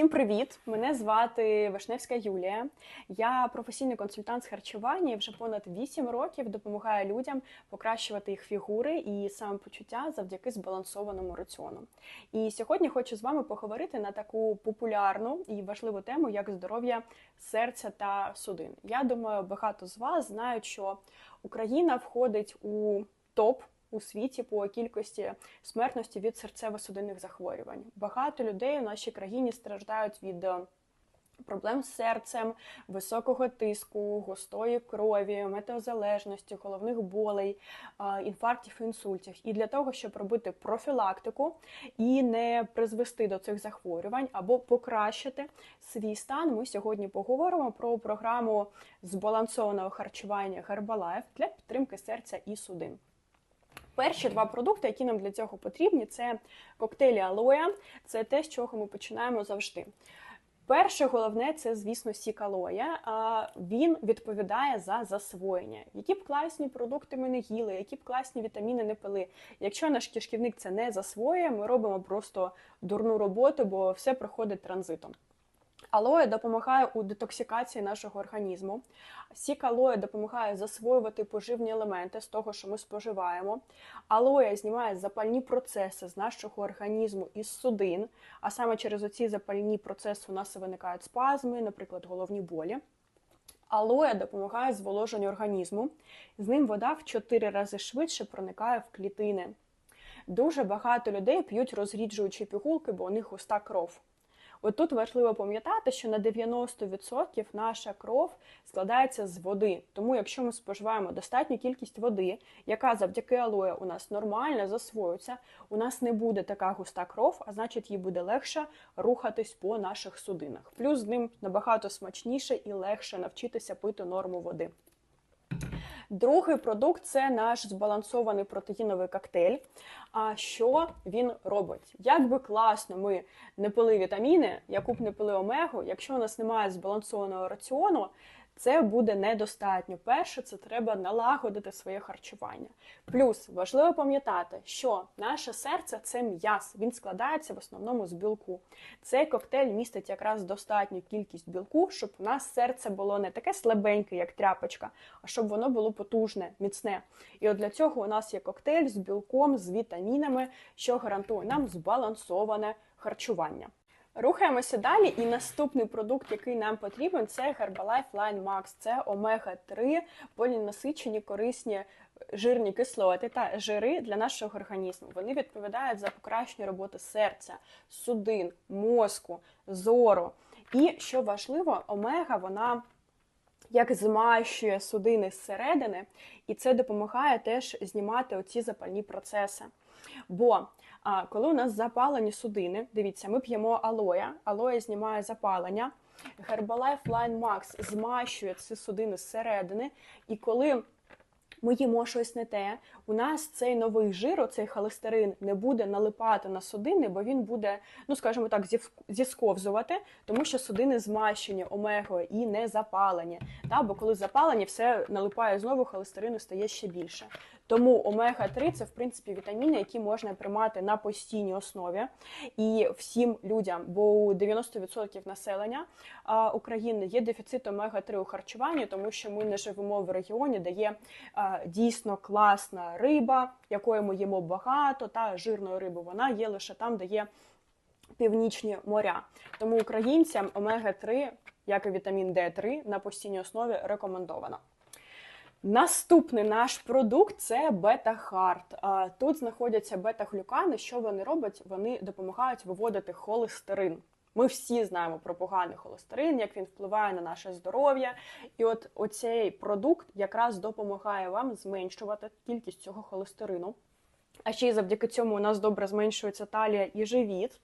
Всім привіт! Мене звати Вишневська Юлія. Я професійний консультант з харчування і вже понад 8 років допомагаю людям покращувати їх фігури і самопочуття завдяки збалансованому раціону. І сьогодні хочу з вами поговорити на таку популярну і важливу тему, як здоров'я серця та судин. Я думаю, багато з вас знають, що Україна входить у топ у світі по кількості смертності від серцево-судинних захворювань. Багато людей в нашій країні страждають від е, проблем з серцем, високого тиску, густої крові, метеозалежності, головних болей, е, інфарктів інсультів. І для того, щоб робити профілактику і не призвести до цих захворювань або покращити свій стан, ми сьогодні поговоримо про програму збалансованого харчування Herbalife для підтримки серця і судин. Перші два продукти, які нам для цього потрібні, це коктейлі алоя. Це те, з чого ми починаємо завжди. Перше головне це, звісно, сік алоя. Він відповідає за засвоєння. Які б класні продукти ми не їли, які б класні вітаміни не пили. Якщо наш кишківник це не засвоює, ми робимо просто дурну роботу, бо все проходить транзитом. Алоє допомагає у детоксикації нашого організму. Сік алоє допомагає засвоювати поживні елементи з того, що ми споживаємо. Алоє знімає запальні процеси з нашого організму із судин, а саме через оці запальні процеси у нас виникають спазми, наприклад, головні болі. Алоє допомагає зволоженню організму, з ним вода в 4 рази швидше проникає в клітини. Дуже багато людей п'ють розріджуючі пігулки, бо у них густа кров. От тут важливо пам'ятати, що на 90% наша кров складається з води. Тому, якщо ми споживаємо достатню кількість води, яка завдяки алоє у нас нормально засвоюється, у нас не буде така густа кров, а значить, їй буде легше рухатись по наших судинах. Плюс з ним набагато смачніше і легше навчитися пити норму води. Другий продукт це наш збалансований протеїновий коктейль. А що він робить? Як би класно ми не пили вітаміни, яку б не пили омегу, якщо у нас немає збалансованого раціону, це буде недостатньо. Перше, це треба налагодити своє харчування. Плюс важливо пам'ятати, що наше серце це м'яс, він складається в основному з білку. Цей коктейль містить якраз достатню кількість білку, щоб у нас серце було не таке слабеньке, як тряпочка, а щоб воно було потужне, міцне. І от для цього у нас є коктейль з білком, з вітамінами, що гарантує нам збалансоване харчування. Рухаємося далі, і наступний продукт, який нам потрібен, це Herbalife Line Max. Це омега-3, полінасичені, корисні жирні кислоти та жири для нашого організму. Вони відповідають за покращення роботи серця, судин, мозку, зору. І що важливо, омега вона як змащує судини зсередини, і це допомагає теж знімати оці запальні процеси. Бо а коли у нас запалені судини, дивіться, ми п'ємо алоя, алоя знімає запалення. Herbalife Line Max змащує ці судини зсередини, і коли ми їмо щось не те, у нас цей новий жир, цей холестерин, не буде налипати на судини, бо він буде, ну скажімо так, зісковзувати, тому що судини змащені омегою і не запалені. Та? Бо коли запалені, все налипає знову, холестерину стає ще більше. Тому омега-3 це в принципі вітаміни, які можна приймати на постійній основі і всім людям, бо у 90% населення України є дефіцит омега-3 у харчуванні, тому що ми не живемо в регіоні, де є дійсно класна риба, якої ми їмо багато, та жирної риби вона є лише там, де є північні моря. Тому українцям омега-3, як і вітамін Д3, на постійній основі рекомендовано. Наступний наш продукт це бета-хард. Тут знаходяться бета-глюкани. Що вони роблять? Вони допомагають виводити холестерин. Ми всі знаємо про поганий холестерин, як він впливає на наше здоров'я. І от оцей продукт якраз допомагає вам зменшувати кількість цього холестерину. А ще й завдяки цьому у нас добре зменшується талія і живіт.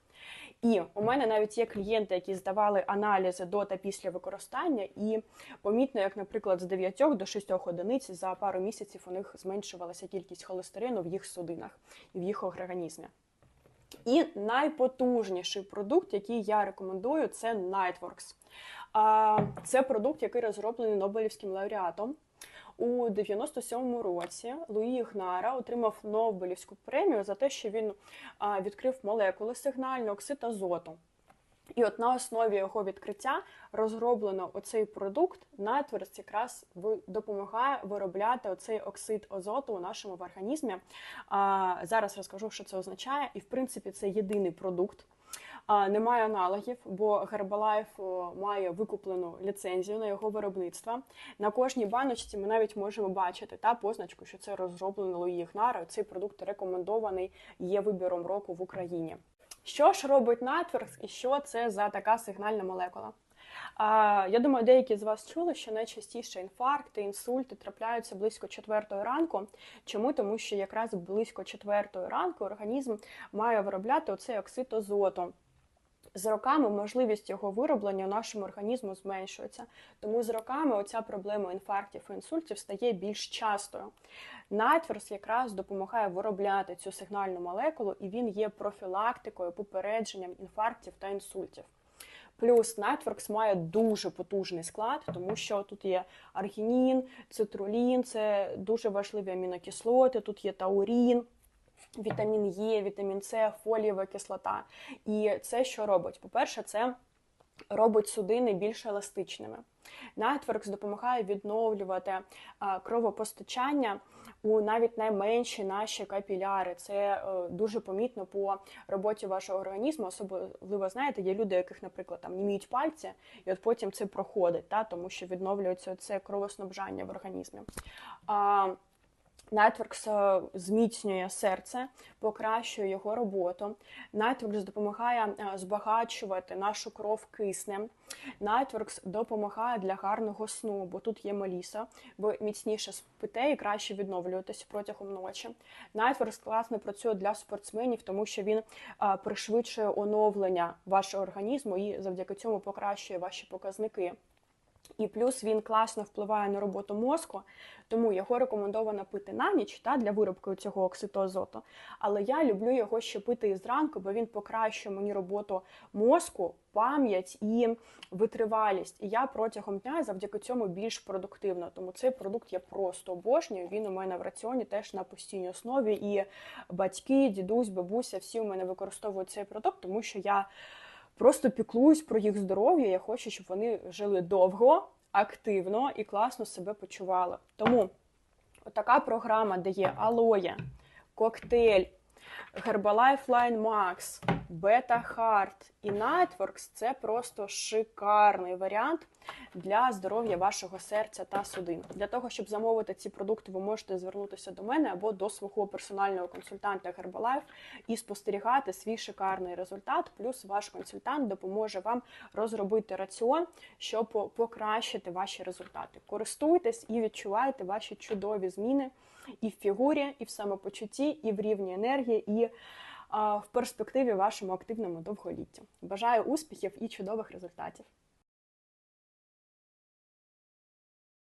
І у мене навіть є клієнти, які здавали аналізи до та після використання, і помітно, як, наприклад, з 9 до 6 одиниць за пару місяців у них зменшувалася кількість холестерину в їх судинах і в їх організмі. І найпотужніший продукт, який я рекомендую, це Nightworks. Це продукт, який розроблений Нобелівським лауреатом. У 97-му році Луї Гнара отримав Нобелівську премію за те, що він відкрив молекули сигнальний оксид азоту. І от на основі його відкриття розроблено оцей продукт Nightworks якраз допомагає виробляти оцей оксид азоту у нашому в організмі. А, зараз розкажу, що це означає. І в принципі це єдиний продукт. Немає аналогів, бо Гербалайф має викуплену ліцензію на його виробництво. На кожній баночці ми навіть можемо бачити та позначку, що це розроблено Луї. Цей продукт рекомендований є вибіром року в Україні. Що ж робить Natworks і що це за така сигнальна молекула? Я думаю, деякі з вас чули, що найчастіше інфаркти, інсульти трапляються близько четвертої ранку. Чому? Тому що якраз близько четвертої ранку організм має виробляти оцей оксид азоту. З роками можливість його вироблення у нашому організму зменшується. Тому з роками оця проблема інфарктів і інсультів стає більш частою. Найтверс якраз допомагає виробляти цю сигнальну молекулу, і він є профілактикою, попередженням інфарктів та інсультів. Плюс Nightworks має дуже потужний склад, тому що тут є аргінін, цитрулін, це дуже важливі амінокислоти, тут є таурін, вітамін Е, вітамін С, фолієва кислота. І це що робить? По-перше, це робить судини більш еластичними. Nightworks допомагає відновлювати кровопостачання у навіть найменші наші капіляри. Це е, дуже помітно по роботі вашого організму. Особливо знаєте, є люди, яких, наприклад, там німіють пальці, і от потім це проходить, та, тому що відновлюється це кровоснабжання в організмі. А, е, зміцнює серце, покращує його роботу. Networks допомагає е, збагачувати нашу кров киснем. Networks допомагає для гарного сну, бо тут є меліса. Ви міцніше спите і краще відновлюєтесь протягом ночі. Networks класно працює для спортсменів, тому що він е, пришвидшує оновлення вашого організму і завдяки цьому покращує ваші показники. І плюс він класно впливає на роботу мозку, тому його рекомендовано пити на ніч та для виробки цього окситу азоту. Але я люблю його ще пити і зранку, бо він покращує мені роботу мозку, пам'ять і витривалість. І я протягом дня завдяки цьому більш продуктивна. Тому цей продукт я просто обожнюю. Він у мене в раціоні теж на постійній основі. І батьки, дідусь, бабуся, всі у мене використовують цей продукт, тому що я. Просто піклуюсь про їх здоров'я. Я хочу, щоб вони жили довго, активно і класно себе почували. Тому така програма, де є алоє, коктейль, Herbalife Line Max, Beta Heart і Nightworks – це просто шикарний варіант для здоров'я вашого серця та судин. Для того, щоб замовити ці продукти, ви можете звернутися до мене або до свого персонального консультанта Herbalife і спостерігати свій шикарний результат. Плюс ваш консультант допоможе вам розробити раціон, щоб покращити ваші результати. Користуйтесь і відчувайте ваші чудові зміни і в фігурі, і в самопочутті, і в рівні енергії, і в перспективі вашому активному довголіттю. Бажаю успіхів і чудових результатів!